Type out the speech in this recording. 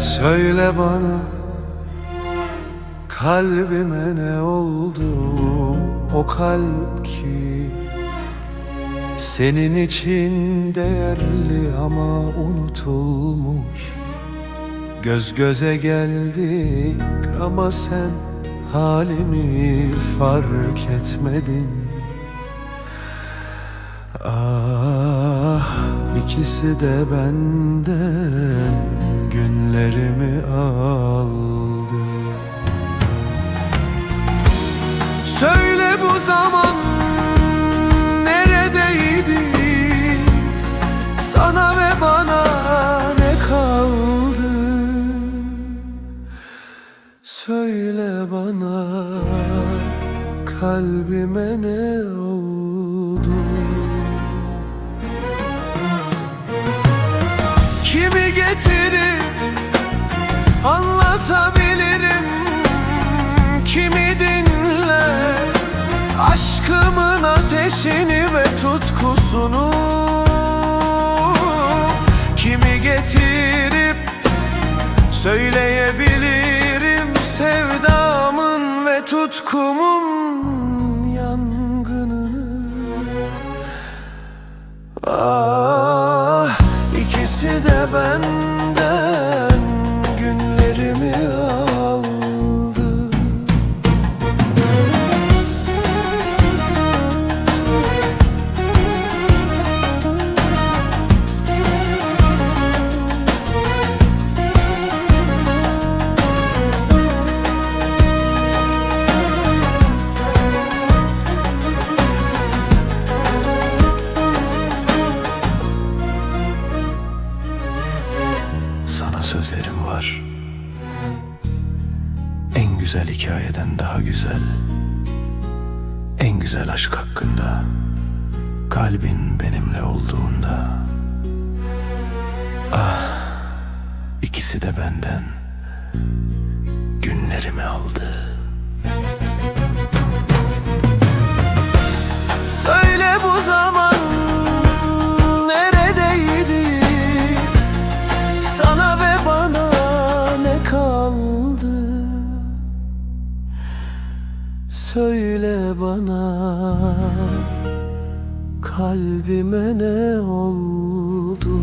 Söyle bana Kalbime ne oldu? O kalp ki Senin için değerli ama unutulmuş. Göz göze geldik ama sen halimi fark etmedin. Ah ikisi de benden günlerimi aldı. Söyle bu zaman neredeydi? Sana ve bana ne kaldı? Söyle bana kalbime ne oldu? Kimi getirip anlatabilirim Kimi dinle? Aşkımın ateşini ve tutkusunu. Kimi getirip Söyleyebilirim? Sevdamın ve tutkumun yangınını. Ah ikisi de benden güzel hikayeden daha güzel. En güzel aşk hakkında. Kalbin benimle olduğunda. Ah, ikisi de benden günlerimi aldı. Söyle bana kalbime ne oldu